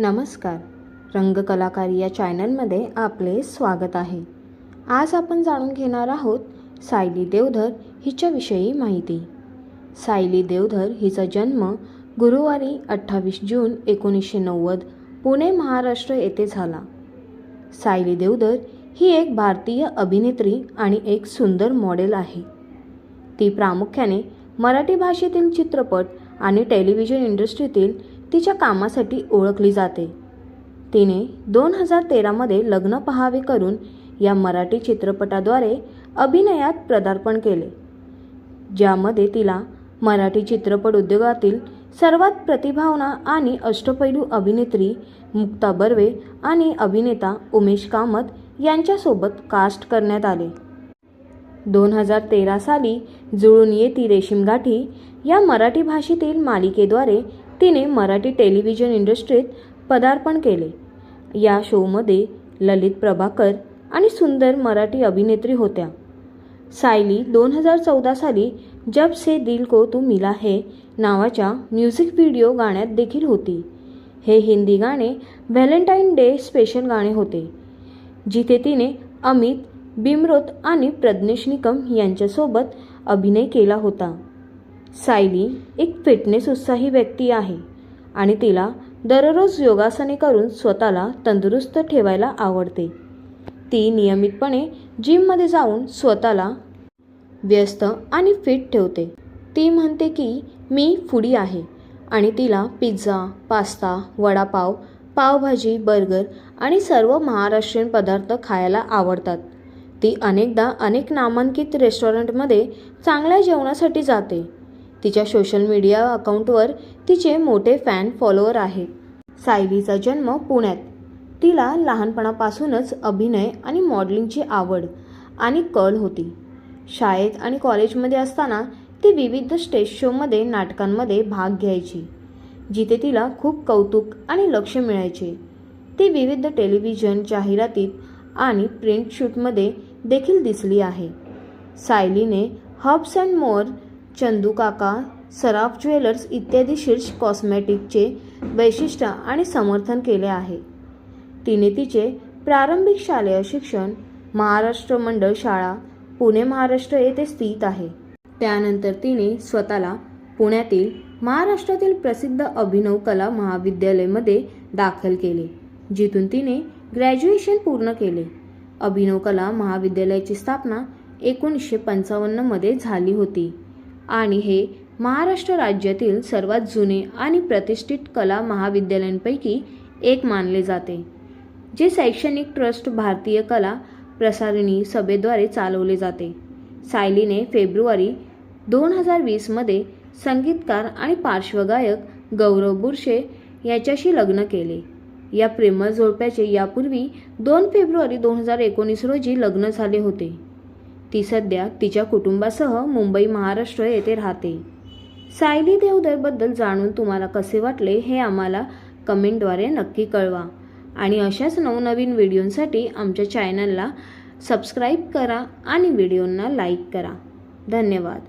नमस्कार. रंगकलाकार या चॅनलमध्ये आपले स्वागत आहे. आज आपण जाणून घेणार आहोत सायली देवधर हिच्याविषयी माहिती. सायली देवधर हिचा जन्म गुरुवारी अठ्ठावीस जून एकोणीसशे नव्वद पुणे महाराष्ट्र येथे झाला. सायली देवधर ही एक भारतीय अभिनेत्री आणि एक सुंदर मॉडेल आहे. ती प्रामुख्याने मराठी भाषेतील चित्रपट आणि टेलिव्हिजन इंडस्ट्रीतील तिच्या कामासाठी ओळखली जाते. तिने दोन हजार तेरामध्ये लग्न पहावे करून या मराठी चित्रपटाद्वारे अभिनयात पदार्पण केले ज्यामध्ये तिला मराठी चित्रपट उद्योगातील सर्वात प्रतिभावना आणि अष्टपैलू अभिनेत्री मुक्ता बर्वे आणि अभिनेता उमेश कामत यांच्यासोबत कास्ट करण्यात आले. दोन हजार तेरा साली जुळून येती रेशीमगाठी या मराठी भाषेतील मालिकेद्वारे तिने मराठी टेलिव्हिजन इंडस्ट्रीत पदार्पण केले. या शोमध्ये ललित प्रभाकर आणि सुंदर मराठी अभिनेत्री होत्या. सायली दोन हजार चौदा साली जब से दिल को तू मिला है नावाच्या म्युझिक व्हिडिओ गाण्यात देखील होती. हे हिंदी गाणे व्हॅलेंटाईन डे स्पेशल गाणे होते. जिथे तिने अमित बिमरोत आणि प्रज्ञेश निकम यांच्यासोबत अभिनय केला होता. सायली एक फिटनेस उत्साही व्यक्ती आहे आणि तिला दररोज योगासने करून स्वतःला तंदुरुस्त ठेवायला आवडते. ती नियमितपणे जिममध्ये जाऊन स्वतःला व्यस्त आणि फिट ठेवते. ती म्हणते की मी फुडी आहे आणि तिला pizza pasta vada pav pav bhaji burger आणि सर्व महाराष्ट्रीयन पदार्थ खायला आवडतात. ती अनेकदा अनेक नामांकित रेस्टॉरंटमध्ये चांगल्या जेवणासाठी जाते. तिच्या सोशल मीडिया अकाउंटवर तिचे मोठे फॅन फॉलोअर आहेत सायलीचा जन्म पुण्यात. तिला लहानपणापासूनच अभिनय आणि मॉडेलिंगची आवड आणि कल होती. शाळेत आणि कॉलेजमध्ये असताना ती विविध स्टेज शोमध्ये नाटकांमध्ये भाग घ्यायची जिथे तिला खूप कौतुक आणि लक्ष मिळायचे. ती विविध टेलिव्हिजन जाहिरातीत आणि प्रिंट शूटमध्ये देखील दिसली आहे. सायलीने hubs and more Chandu Kaka Saraf jewellers इत्यादी शीर्ष कॉस्मॅटिकचे वैशिष्ट्य आणि समर्थन केले आहे. तिने तिचे प्रारंभिक शालेय शिक्षण महाराष्ट्र मंडळ शाळा पुणे महाराष्ट्र येथे स्थित आहे. त्यानंतर तिने स्वतःला पुण्यातील महाराष्ट्रातील प्रसिद्ध अभिनव कला महाविद्यालयामध्ये दाखल केले जिथून तिने ग्रॅज्युएशन पूर्ण केले. अभिनव कला महाविद्यालयाची स्थापना एकोणीसशे पंचावन्नमध्ये झाली होती. आणि हे महाराष्ट्र राज्यातील सर्वात जुने आणि प्रतिष्ठित कला महाविद्यालयांपैकी एक मानले जाते जे शैक्षणिक ट्रस्ट भारतीय कला प्रसारिणी सभेद्वारे चालवले जाते. सायलीने फेब्रुवारी दोन हजार वीसमध्ये संगीतकार आणि पार्श्वगायक गौरव बुरशे याच्याशी लग्न केले. या प्रेमळ जोडप्याचे यापूर्वी दोन फेब्रुवारी दोन हजार एकोणीस रोजी लग्न झाले होते. ती सध्या तिच्या कुटुंबासह मुंबई महाराष्ट्र येथे राहते. सायली देवधरबद्दल जाणून तुम्हाला कसे वाटले हे आम्हाला कमेंटद्वारे नक्की कळवा. आणि अशाच नवनवीन व्हिडिओंसाठी आमच्या चॅनलला सबस्क्राईब करा आणि व्हिडिओंना लाईक करा. धन्यवाद.